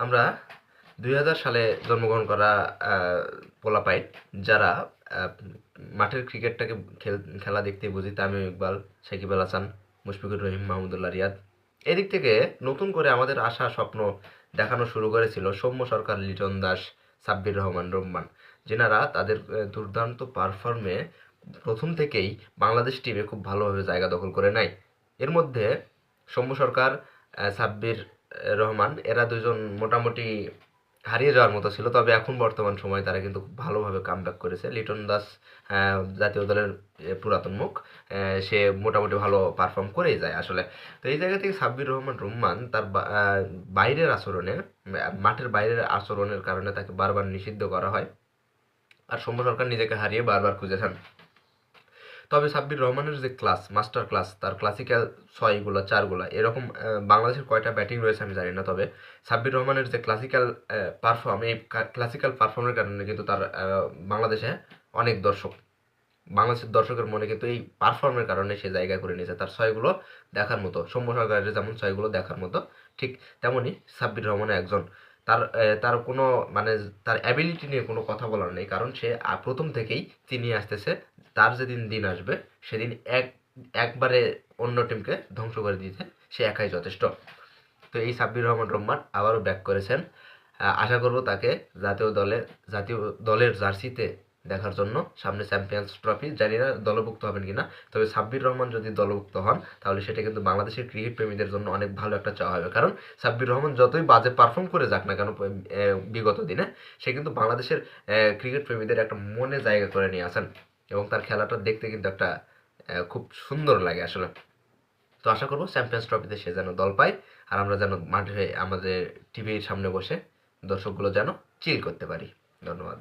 আমরা দুই হাজার সালে জন্মগ্রহণ করা পোলাপাইট, যারা মাঠের ক্রিকেটটাকে খেল দেখতে বুঝি, তামিম ইকবাল, সাকিব আল হাসান, মুশফিকুর রহিম, মাহমুদুল্লাহ রিয়াদ। এদিক থেকে নতুন করে আমাদের আশা, স্বপ্ন দেখানো শুরু করেছিল সৌম্য সরকার, লিটন দাস, সাব্বির রহমান রহমান যেনারা তাদের দুর্দান্ত পারফর্মে প্রথম থেকেই বাংলাদেশ টিমে খুব ভালোভাবে জায়গা দখল করে নেয় এর মধ্যে সৌম্য সরকার সাব্বির রহমান, এরা দুজন মোটামুটি হারিয়ে যাওয়ার মতো ছিল, তবে এখন বর্তমান সময়ে তারা কিন্তু ভালোভাবে কামব্যাক করেছে। লিটন দাস জাতীয় দলের পুরাতন মুখ সে মোটামুটি ভালো পারফর্ম করেই যায় আসলে। তো এই জায়গা থেকে সাব্বির রহমান রহমান তার বাইরের আচরণে মাঠের বাইরের আচরণের কারণে তাকে বারবার নিষিদ্ধ করা হয়। আর সৌম্য সরকার নিজেকে হারিয়ে বারবার খুঁজেছেন তবে সাব্বির রহমানের যে ক্লাস, মাস্টার ক্লাস, তার ক্লাসিক্যাল ছয়গুলো, চারগুলো, এরকম বাংলাদেশের কয়টা ব্যাটিং রয়েছে আমি জানি না, তবে সাব্বির রহমানের যে ক্লাসিক্যাল পারফর্ম এই ক্লাসিক্যাল পারফর্মের কারণে কিন্তু তার বাংলাদেশে অনেক দর্শক, বাংলাদেশের দর্শকের মনে কিন্তু এই পারফর্মের কারণে সে জায়গা করে নিয়েছে, তার ছয়গুলো দেখার মতো, সৌম্য সরকারের যেমন ছয়গুলো দেখার মতো, ঠিক তেমনই সাব্বির রহমান একজন, তার তার কোনো মানে তার অ্যাবিলিটি নিয়ে কোনো কথা বলার নেই, কারণ সে প্রথম থেকেই চিনিয়ে আসতেছে তার যেদিন দিন আসবে, সেদিন এক, একবারে অন্য টিমকে ধ্বংস করে দিতে সে একাই যথেষ্ট। তো এই সাব্বির রহমান রহমান আবারও ব্যাক করেছেন। আশা করব তাকে জাতীয় দলে, জাতীয় দলের জার্সিতে দেখার জন্য সামনে চ্যাম্পিয়ন্স ট্রফি জানি না দলভুক্ত হবেন কিনা, তবে সাব্বির রহমান যদি দলভুক্ত হন, তাহলে সেটা কিন্তু বাংলাদেশের ক্রিকেট প্রেমীদের জন্য অনেক ভালো একটা চাওয়া হবে। কারণ সাব্বির রহমান যতই বাজে পারফর্ম করে যাক না কেন বিগত দিনে, সে কিন্তু বাংলাদেশের ক্রিকেট প্রেমীদের একটা মনে জায়গা করে নিয়ে আসেন। এবং তার খেলাটা দেখতে কিন্তু একটা খুব সুন্দর লাগে আসলে। তো আশা করব চ্যাম্পিয়ন্স ট্রফিতে সে যেন দল পায়, আর আমরা যেন মাঠে আমাদের টিভির সামনে বসে দর্শকগুলো যেন চিল করতে পারি। ধন্যবাদ।